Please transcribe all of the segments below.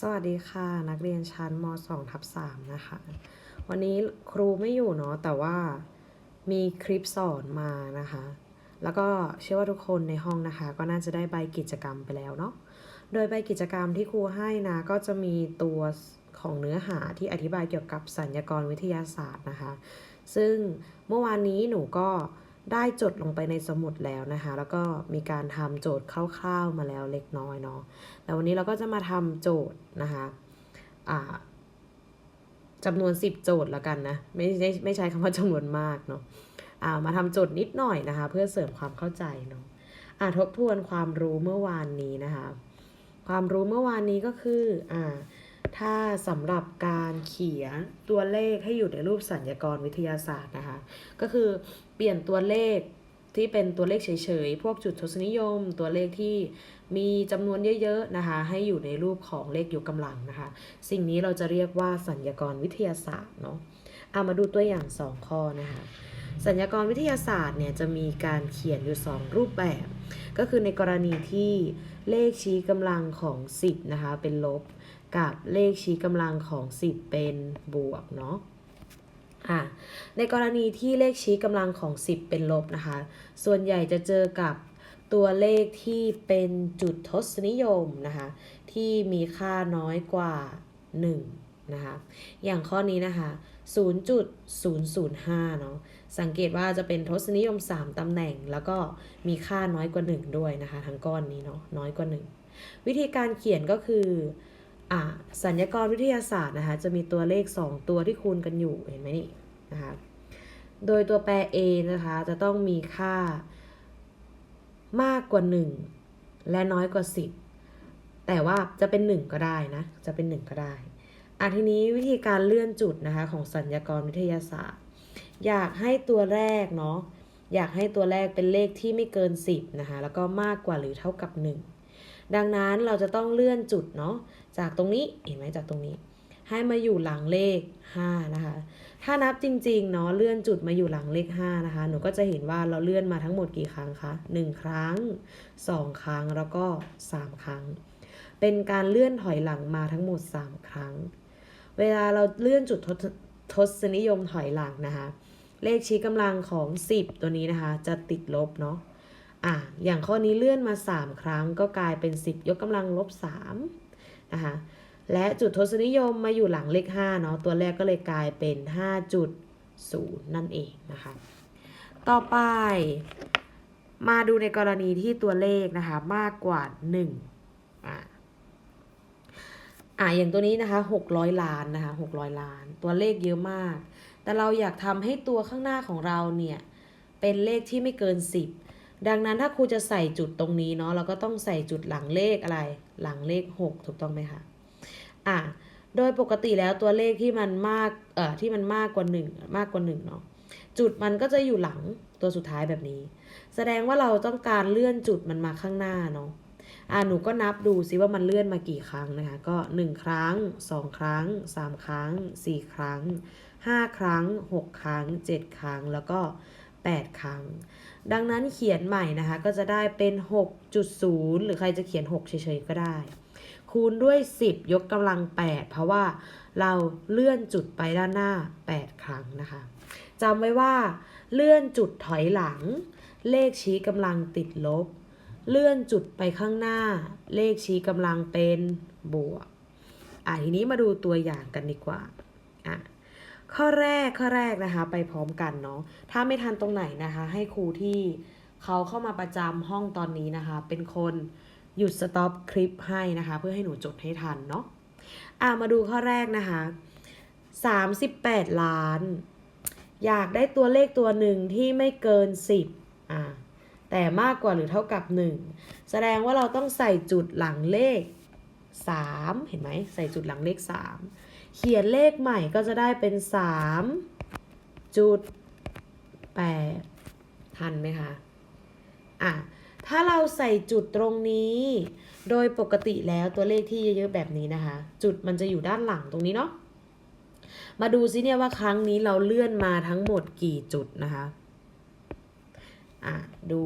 สวัสดีค่ะนักเรียนชั้นม 2 ทับ3นะคะ วันนี้ครูไม่อยู่เนาะแต่ว่ามีคลิปสอนมานะคะ แล้วก็เชื่อว่าทุกคนในห้องนะคะ ก็น่าจะได้ใบกิจกรรมไปแล้วเนาะโดยใบกิจกรรมที่ครูให้นะก็จะมีตัวของเนื้อหาที่อธิบายเกี่ยวกับสัญญากรวิทยาศาสตร์นะคะ ซึ่งเมื่อวานนี้หนูก็ ได้จดลงไปในสมุดแล้วนะคะ แล้วก็มีการทำโจทย์คร่าวๆมาแล้วเล็กน้อยเนาะแต่วันนี้เราก็จะมาทำโจทย์นะคะอ่าจำนวน 10 โจทย์ละกันนะไม่ไม่ไม่ใช้คำว่าจำนวนมากเนาะอ่ามาทำโจทย์นิดหน่อยนะคะ เพื่อเสริมความเข้าใจเนาะอ่าทบทวนความรู้เมื่อวานนี้นะคะ ความรู้เมื่อวานนี้ก็คืออ่า ถ้าสำหรับการเขียนตัวเลขให้อยู่ในรูปสัญญากรวิทยาศาสตร์นะคะ ก็คือเปลี่ยนตัวเลขที่เป็นตัวเลขเฉยๆ พวกจุดทศนิยม ตัวเลขที่มีจำนวนเยอะๆนะคะ ให้อยู่ในรูปของเลขยกกำลังนะคะ สิ่งนี้เราจะเรียกว่าสัญญากรวิทยาศาสตร์เนาะเอามาดูตัวอย่าง 2 ข้อนะคะ สัญญากรวิทยาศาสตร์เนี่ยจะมีการเขียนอยู่ 2 รูปแบบ ก็คือในกรณีที่เลขชี้กำลังของ 10นะคะเป็นลบ กับเลขชี้กำลังของ 10 เป็นบวกเนาะอะในกรณีที่เลขชี้กำลังของ 10 เป็นลบนะคะ ส่วนใหญ่จะเจอกับตัวเลขที่เป็นจุดทศนิยมนะคะ ที่มีค่าน้อยกว่า 1 นะคะ อย่างข้อนี้นะคะ 0.005 เนาะสังเกตว่าจะเป็นทศนิยม 3 ตำแหน่ง แล้วก็มีค่าน้อยกว่า 1 ด้วยนะคะ ทั้งก้อนนี้เนาะน้อยกว่า 1 วิธีการเขียนก็คือ สัญญากรวิทยาศาสตร์นะคะจะมีตัวเลข 2 ตัวที่คูณกันอยู่เห็นไหมนี่นะคะโดยตัวแปร a นะคะจะต้องมีค่ามากกว่า 1 และน้อยกว่า 10 แต่ว่าจะเป็น 1 ก็ได้นะจะเป็น 1 ก็ได้อะทีนี้วิธีการเลื่อนจุดนะคะของสัญญากรวิทยาศาสตร์ อยากให้ตัวแรกเนาะอยากให้ตัวแรกเป็นเลขที่ไม่เกิน 10นะคะแล้วก็มากกว่าหรือเท่ากับ 1 ดังนั้นเราจะต้องเลื่อนจุดเนาะจากตรงนี้เห็นไหมจากตรงนี้ ให้มาอยู่หลังเลข 5 นะคะ ถ้านับจริงๆเนาะเลื่อนจุดมาอยู่หลังเลข 5 นะคะ หนูก็จะเห็นว่าเราเลื่อนมาทั้งหมดกี่ครั้งคะ 1 ครั้ง 2 ครั้งแล้วก็ 3 ครั้ง เป็นการเลื่อนถอยหลังมาทั้งหมด 3 ครั้ง เวลาเราเลื่อนจุดทศทศนิยมถอยหลังนะคะ เลขชี้กำลังของ 10 ตัวนี้นะคะ จะติดลบเนาะ อะอย่างข้อนี้เลื่อนมา 3 ครั้งก็กลายเป็น 10 ยกกำลังลบ3นะคะและจุดทศนิยมมาอยู่หลังเลข5เนาะตัวแรกก็เลยกลายเป็น 5.0 นั่นเองนะคะต่อไป มาดูในกรณีที่ตัวเลขนะคะมากกว่า1อะอะอย่างตัวนี้นะคะ600 ล้านนะคะ600 ล้าน ตัวเลขเยอะมาก แต่เราอยากทำให้ตัวข้างหน้าของเราเนี่ยเป็นเลขที่ไม่เกิน 10 ดังนั้นถ้าครูจะใส่จุดตรงนี้เนาะเราก็ต้องใส่จุดหลังเลขอะไร หลังเลข 6 ถูกต้องไหมคะอะโดยปกติแล้วตัวเลขที่มันมากเอ่อที่มันมากกว่า1มากกว่า1เนาะจุดมันก็จะอยู่หลังตัวสุดท้ายแบบนี้ แสดงว่าเราต้องการเลื่อนจุดมันมาข้างหน้าเนาะอ่าหนูก็นับดูซิว่ามันเลื่อนมากี่ครั้งนะคะ ก็ 1 ครั้ง 2 ครั้ง 3 ครั้ง 4 ครั้ง 5 ครั้ง 6 ครั้ง 7 ครั้งแล้วก็ 8 ครั้ง ดังนั้นเขียนใหม่นะคะก็จะได้เป็น 6.0 หรือใครจะเขียน 6 เฉยๆ ก็ได้ คูณด้วย 10 ยกกำลัง 8 เพราะว่าเราเลื่อนจุดไปด้านหน้า 8 ครั้งนะคะจำไว้ว่าเลื่อนจุดถอยหลัง เลขชี้กำลังติดลบ เลื่อนจุดไปข้างหน้า เลขชี้กำลังเป็นบวกอะทีนี้มาดูตัวอย่างกันดีกว่าอะ ข้อแรกข้อแรกนะคะ ไปพร้อมกันเนาะถ้าไม่ทันตรงไหนนะคะ ให้ครูที่เขาเข้ามาประจำห้องตอนนี้นะคะ เป็นคนหยุดสต็อปคลิปให้นะคะ เพื่อให้หนูจดให้ทันเนาะอะมาดูข้อแรกนะคะ38 ล้าน อยากได้ตัวเลขตัวหนึ่งที่ไม่เกิน 10อะแต่มากกว่าหรือเท่ากับ 1 แสดงว่าเราต้องใส่จุดหลังเลข 3 เห็นไหมใส่จุดหลังเลข 3 เขียนเลขใหม่ก็จะได้เป็น3จุด8ทันไหมคะ อะ ถ้าเราใส่จุดตรงนี้ โดยปกติแล้วตัวเลขที่เยอะๆแบบนี้นะคะ จุดมันจะอยู่ด้านหลังตรงนี้เนาะ มาดูซิเนี่ยว่าครั้งนี้เราเลื่อนมาทั้งหมดกี่จุดนะคะ อะ ดู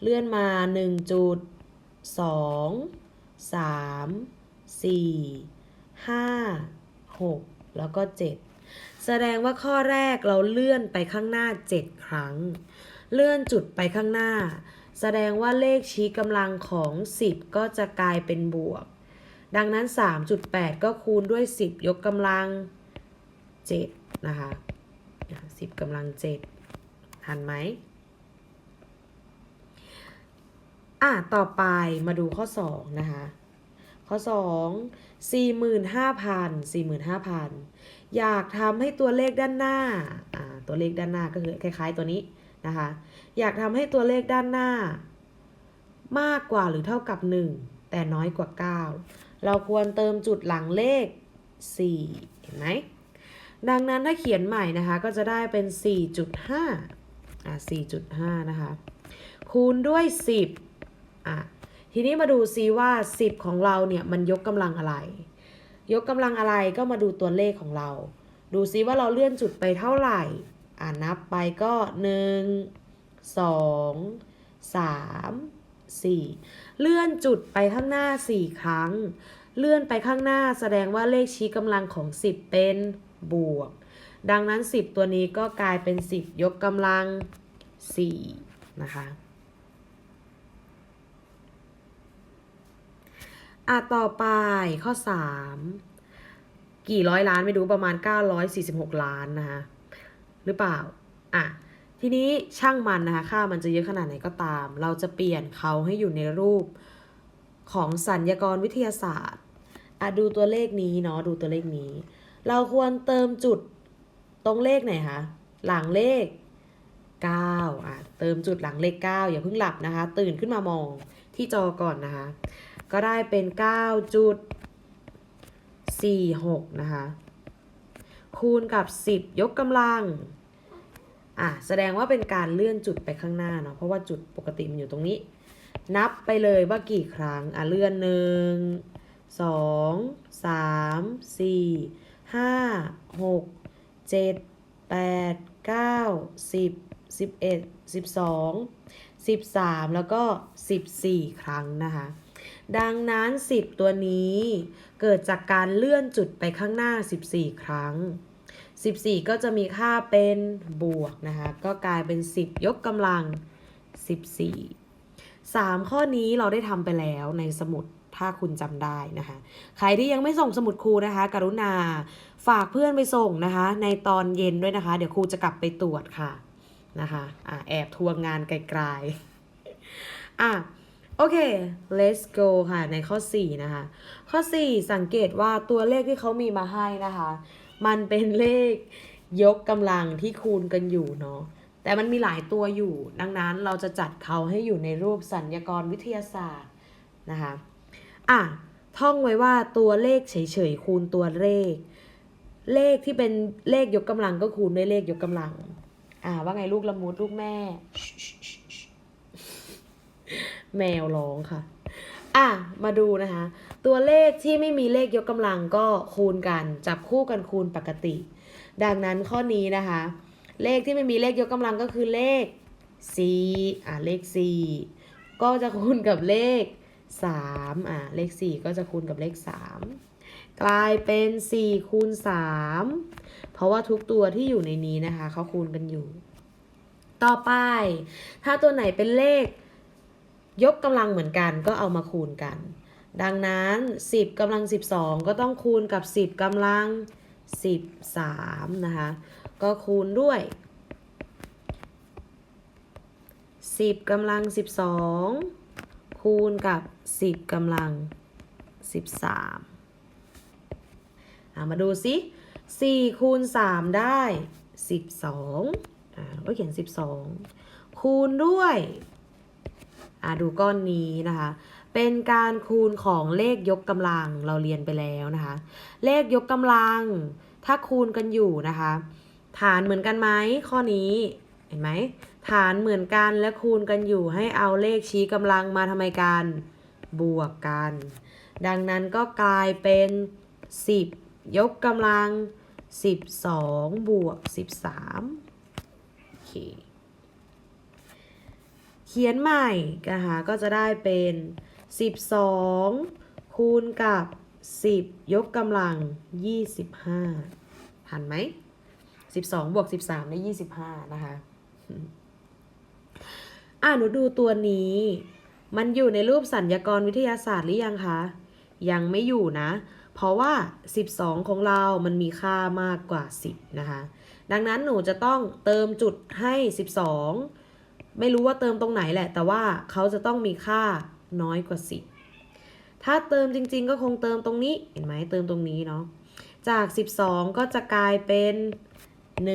เลื่อนมา1จุด2 3สี่ห้า หกแล้วก็เจ็ดแสดงว่าข้อแรกเราเลื่อนไปข้างหน้าเจ็ดครั้ง เลื่อนจุดไปข้างหน้า แสดงว่าเลขชี้กำลังของ 10 ก็จะกลายเป็นบวก ดังนั้น 3.8 ก็คูณด้วย 10 ยกกำลัง 7 นะคะอะ10กำลัง 7 ทันไหมอะ ต่อไปมาดูข้อ 2 นะคะ ข้อ 2 45,000 45,000 อยากทำให้ตัวเลขด้านหน้า ตัวเลขด้านหน้าก็คือคล้าย ๆ ตัวนี้นะคะ อยากทำให้ตัวเลขด้านหน้า มากกว่าหรือเท่ากับ 1 แต่น้อยกว่า 9 เราควรเติมจุดหลังเลข 4 เห็นไหม ดังนั้นถ้าเขียนใหม่นะคะ ก็จะได้เป็น 4.5อะ4.5 นะคะ คูณด้วย 10อะ ทีนี้มาดูซิว่า 10 ของเราเนี่ยมันยกกำลังอะไร ยกกำลังอะไรก็มาดูตัวเลขของเรา ดูซิว่าเราเลื่อนจุดไปเท่าไหร่ อ่านับไปก็ 1 2 3 4 เลื่อนจุดไปข้างหน้า 4 ครั้ง เลื่อนไปข้างหน้าแสดงว่าเลขชี้กำลังของ 10 เป็นบวก ดังนั้น 10 ตัวนี้ก็กลายเป็น 10 ยกกำลัง 4 นะคะ อะต่อไปข้อ 3 กี่ร้อยล้านไม่รู้ประมาณ 946 ล้านนะคะหรือเปล่าอะทีนี้ช่างมันนะคะค่ามันจะเยอะขนาดไหนก็ตาม เราจะเปลี่ยนเขาให้อยู่ในรูปของสัญญากรวิทยาศาสตร์อะดูตัวเลขนี้เนาะดูตัวเลขนี้ เราควรเติมจุดตรงเลขไหนคะหลังเลข9อะเติมจุดหลังเลข 9 อย่าเพิ่งหลับนะคะ ตื่นขึ้นมามองที่จอก่อนนะคะ ก็ได้เป็น9จุด46 นะคะ คูณกับ 10 ยกกำลัง อะ แสดงว่าเป็นการเลื่อนจุดไปข้างหน้าเนาะ เพราะว่าจุดปกติมันอยู่ตรงนี้ นับไปเลยว่ากี่ครั้ง อะ เลื่อนหนึ่งสองสามสี่ห้าหกเจ็ดแปดเก้าสิบสิบเอ็ดสิบสองสิบสามแล้วก็สิบสี่ครั้งนะคะ ดังนั้น 10 ตัวนี้ เกิดจากการเลื่อนจุดไปข้างหน้า 14 ครั้ง 14 ก็จะมีค่าเป็นบวกนะคะ ก็กลายเป็น 10 ยกกำลัง 14 3 ข้อนี้เราได้ทำไปแล้วในสมุดถ้าคุณจำได้นะคะ ใครที่ยังไม่ส่งสมุดครูนะคะ กรุณาฝากเพื่อนไปส่งนะคะ ในตอนเย็นด้วยนะคะ เดี๋ยวครูจะกลับไปตรวจค่ะนะคะอะแอบทวงงานไกลๆอะ โอเค let's go ค่ะ ในข้อ 4 นะคะ ข้อ 4 สังเกตว่าตัวเลขที่เขามีมาให้นะคะ มันเป็นเลขยกกำลังที่คูณกันอยู่เนาะ แต่มันมีหลายตัวอยู่ ดังนั้นเราจะจัดเขาให้อยู่ในรูปสัญญากรวิทยาศาสตร์นะคะ อะ ท่องไว้ว่าตัวเลขเฉยๆคูณตัวเลข เลขที่เป็นเลขยกกำลังก็คูณด้วยเลขยกกำลัง อ่าว่าไงลูกละมุดลูกแม่ แมวร้องค่ะ อะ มาดูนะคะ ตัวเลขที่ไม่มีเลขยกกำลังก็คูณกัน จับคู่กันคูณปกติ ดังนั้นข้อนี้นะคะ เลขที่ไม่มีเลขยกกำลังก็คือเลข4อะ เลข 4 ก็จะคูณกับเลข 3 อะ เลข 4 ก็จะคูณกับเลข 3 กลายเป็น 4 คูณ 3 เพราะว่าทุกตัวที่อยู่ในนี้นะคะ เขาคูณกันอยู่ ต่อไป ถ้าตัวไหนเป็นเลข ยกกำลังเหมือนกันก็เอามาคูณกัน ดังนั้น 10กำลัง 12 ก็ต้องคูณกับ 10กำลัง 13 นะคะ ก็คูณด้วย 10กำลัง 12 คูณกับ 10กำลัง 13อะมาดูสิ4คูณ3ได้ 12อ่าก็เขียน 12 คูณด้วย ดูก้อนนี้นะคะ เป็นการคูณของเลขยกกำลังเราเรียนไปแล้วนะคะ เลขยกกำลัง ถ้าคูณกันอยู่นะคะ ฐานเหมือนกันไหมข้อนี้เห็นไหมฐานเหมือนกันและคูณกันอยู่ให้เอาเลขชี้กำลังมาทำไมกันบวกกัน ดังนั้นก็กลายเป็น 10 ยกกำลัง 12 บวก 13โอเค เขียนใหม่นะคะก็จะได้เป็น 12 คูณกับ 10 ยกกำลัง 25ทันไหม 12 บวก 13 ได้ 25 นะคะ อ่าหนูดูตัวนี้ มันอยู่ในรูปสัญญากรวิทยาศาสตร์หรือยังคะ ยังไม่อยู่นะ เพราะว่า 12 ของเรามันมีค่ามากกว่า 10 นะคะ ดังนั้นหนูจะต้องเติมจุดให้ 12 ไม่รู้ว่าเติมตรงไหนแหละ แต่ว่าเขาจะต้องมีค่าน้อยกว่า 10 ถ้าเติมจริงๆ ก็คงเติมตรงนี้ เห็นไหมเติมตรงนี้เนาะ จาก 12 ก็จะกลายเป็น 1.2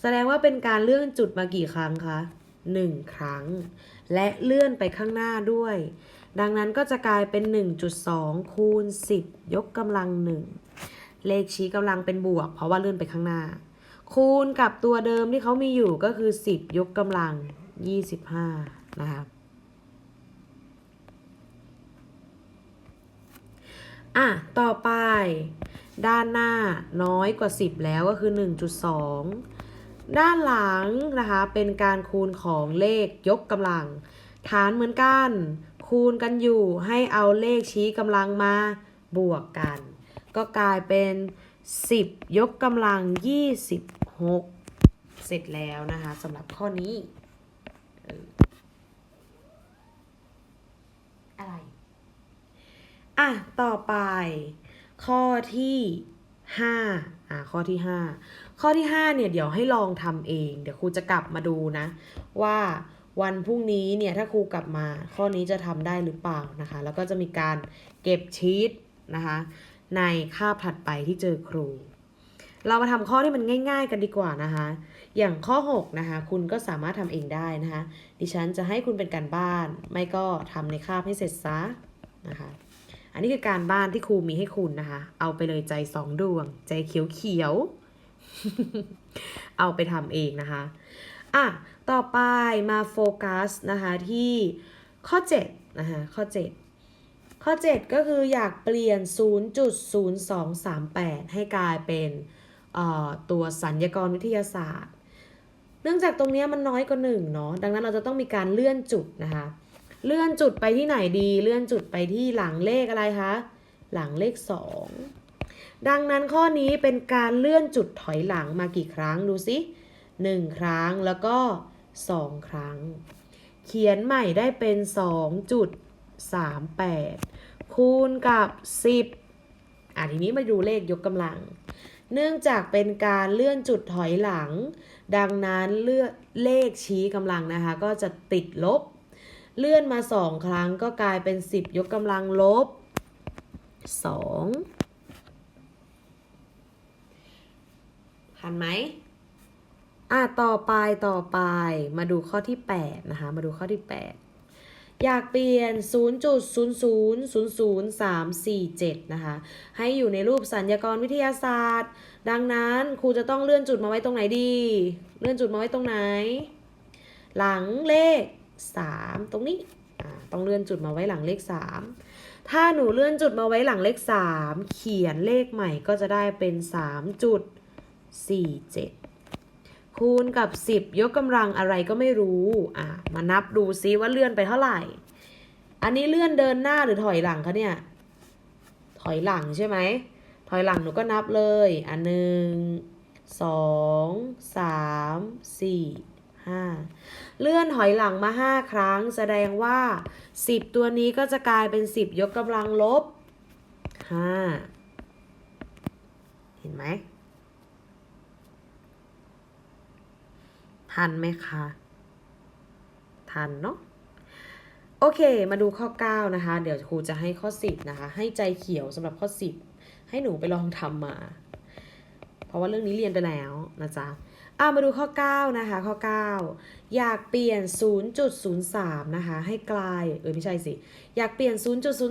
แสดงว่าเป็นการเลื่อนจุดมากี่ครั้งคะ1 ครั้ง และเลื่อนไปข้างหน้าด้วย ดังนั้นก็จะกลายเป็น 1.2 คูณ 10 ยกกำลัง 1 เลขชี้กำลังเป็นบวก เพราะว่าเลื่อนไปข้างหน้า คูณกับตัวเดิมที่เขามีอยู่ก็คือ 10 ยกกำลัง 25 นะคะอะ ต่อไป ด้านหน้าน้อยกว่า 10 แล้วก็คือ 1.2 ด้านหลังนะคะ เป็นการคูณของเลขยกกำลัง ฐานเหมือนกัน คูณกันอยู่ให้เอาเลขชี้กำลังมาบวกกัน ก็กลายเป็น 10 ยกกำลัง 26 เสร็จแล้วนะคะสำหรับข้อนี้อออะไร อะ ต่อไป ข้อที่5อะข้อที่5ข้อที่5เนี่ยเดี๋ยวให้ลองทำเอง เดี๋ยวครูจะกลับมาดูนะ ว่าวันพรุ่งนี้เนี่ยถ้าครูกลับมา ข้อนี้จะทำได้หรือเปล่านะคะ แล้วก็จะมีการเก็บชีตนะคะ ในคาบถัดไปที่เจอครู เรามาทำข้อที่มันง่าย ๆ กันดีกว่านะคะ อย่างข้อ 6 นะคะ คุณก็สามารถทำเองได้นะคะ ดิฉันจะให้คุณเป็นการบ้าน ไม่ก็ทำในคาบให้เสร็จซะนะคะ อันนี้คือการบ้านที่ครูมีให้คุณนะคะ เอาไปเลยใจสองดวง ใจเขียวๆ เอาไปทำเองนะคะ อะ ต่อไปมาโฟกัสนะคะที่ข้อ7นะคะข้อ 7 ข้อ 7 ก็คืออยากเปลี่ยน 0.0238 ให้กลายเป็นตัวสัญญากรวิทยาศาสตร์ เนื่องจากตรงนี้มันน้อยกว่า1เนาะ ดังนั้นเราจะต้องมีการเลื่อนจุดนะคะ เลื่อนจุดไปที่ไหนดี เลื่อนจุดไปที่หลังเลขอะไรคะ หลังเลข 2 ดังนั้นข้อนี้เป็นการเลื่อนจุดถอยหลังมากี่ครั้งดูสิ1 ครั้งแล้วก็ 2 ครั้ง เขียนใหม่ได้เป็น 2 จุด 38 คูณกับ 10อะทีนี้มาดูเลขยกกำลัง เนื่องจากเป็นการเลื่อนจุดถอยหลัง ดังนั้นเลือกเลขชี้กำลังนะคะ ก็จะติดลบ เลื่อนมาสองครั้งก็กลายเป็น 10 ยกกำลังลบ 2 ทันไหมอะต่อไปต่อไปมาดูข้อที่ 8 นะคะ มาดูข้อที่ 8 อยากเปลี่ยน 0.0000347 นะคะ ให้อยู่ในรูปสัญญากรวิทยาศาสตร์ ดังนั้นครูจะต้องเลื่อนจุดมาไว้ตรงไหนดี เลื่อนจุดมาไว้ตรงไหน หลังเลข 3 ตรงนี้ต้องเลื่อนจุดมาไว้หลังเลข 3 ถ้าหนูเลื่อนจุดมาไว้หลังเลข 3 เขียนเลขใหม่ก็จะได้เป็น 3.47 คูณกับ 10 ยกกำลังอะไรก็ไม่รู้อะมานับดูซิว่าเลื่อนไปเท่าไหร่ อันนี้เลื่อนเดินหน้าหรือถอยหลังคะเนี่ย ถอยหลังใช่ไหม ถอยหลังหนูก็นับเลย อันหนึ่งสองสามสี่ห้าเลื่อนถอยหลังมาห้าครั้ง แสดงว่า10ตัวนี้ก็จะกลายเป็น10ยกกำลังลบ5เห็นไหม ทันไหมคะ ทันเนาะโอเค มาดูข้อ 9 นะคะ เดี๋ยวครูจะให้ข้อ 10 นะคะ ให้ใจเขียวสำหรับข้อ 10 ให้หนูไปลองทำมา เพราะว่าเรื่องนี้เรียนไปแล้วนะจ๊ะอ่ามาดูข้อ 9 นะคะ ข้อ 9 อยากเปลี่ยน 0.03 นะคะ ให้กลาย เออไม่ใช่สิ อยากเปลี่ยน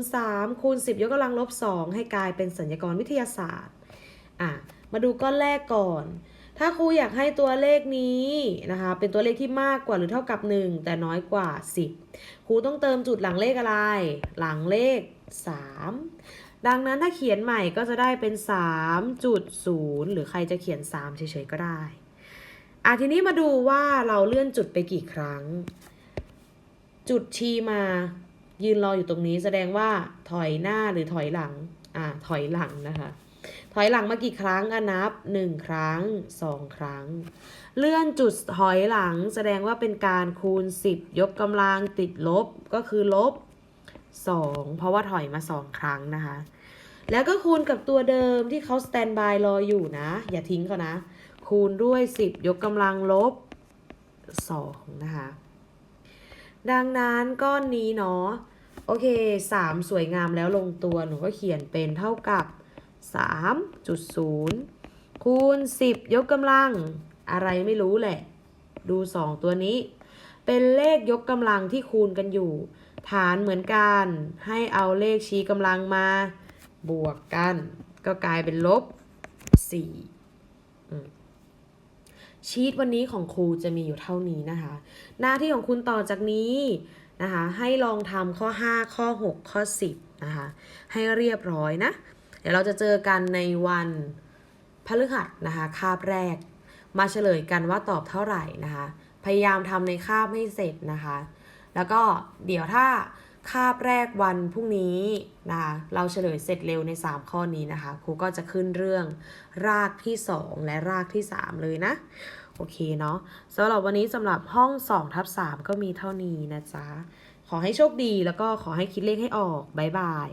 0.03 คูณ 10 ยกกำลังลบ 2 ให้กลายเป็นสัญญากรวิทยาศาสตร์ อะ มาดูก้อนแรกก่อน ถ้าครูอยากให้ตัวเลขนี้นะคะเป็นตัวเลขที่มากกว่าหรือเท่ากับ 1 แต่น้อยกว่า 10 ครูต้องเติมจุดหลังเลขอะไร หลังเลข 3 ดังนั้นถ้าเขียนใหม่ก็จะได้เป็น 3.0 หรือใครจะเขียน 3 เฉยๆก็ได้อะทีนี้มาดูว่าเราเลื่อนจุดไปกี่ครั้ง จุดชีมายืนรออยู่ตรงนี้แสดงว่าถอยหน้าหรือถอยหลัง อ่าถอยหลังนะคะ ถอยหลังมากี่ครั้งอะนับหนึ่งครั้งสองครั้ง เลื่อนจุดถอยหลังแสดงว่าเป็นการคูณ 10 ยกกำลังติดลบก็คือลบ 2 เพราะว่าถอยมา 2 ครั้งนะคะ แล้วก็คูณกับตัวเดิมที่เขาสแตนบายรออยู่นะ อย่าทิ้งเขานะ คูณด้วย 10 ยกกำลังลบ 2 นะคะ ดังนั้นก้อนนี้เนาะโอเค 3 สวยงามแล้วลงตัวหนูก็เขียนเป็นเท่ากับ 3.0 คูณ 10 ยกกำลัง อะไรไม่รู้แหละ ดู 2 ตัวนี้ เป็นเลขยกกำลังที่คูณกันอยู่ ฐานเหมือนกัน ให้เอาเลขชี้กำลังมา บวกกัน ก็กลายเป็นลบ 4 ชีตวันนี้ของครูจะมีอยู่เท่านี้นะคะ หน้าที่ของคุณต่อจากนี้นะคะ ให้ลองทำข้อ 5 ข้อ 6 ข้อ 10 นะคะ ให้เรียบร้อยนะ เดี๋ยวเราจะเจอกันในวันพฤหัสนะคะคาบแรก มาเฉลยกันว่าตอบเท่าไหร่นะคะ พยายามทำในคาบให้เสร็จนะคะ แล้วก็เดี๋ยวถ้าคาบแรกวันพรุ่งนี้นะคะเราเฉลยเสร็จเร็วใน 3 ข้อนี้นะคะครูก็จะขึ้นเรื่องรากที่ 2 และรากที่ 3 เลยนะ โอเคเนาะสำหรับวันนี้สำหรับห้อง2ทับ3ก็มีเท่านี้นะจ๊ะ ขอให้โชคดีแล้วก็ขอให้คิดเลขให้ออก บ๊ายบาย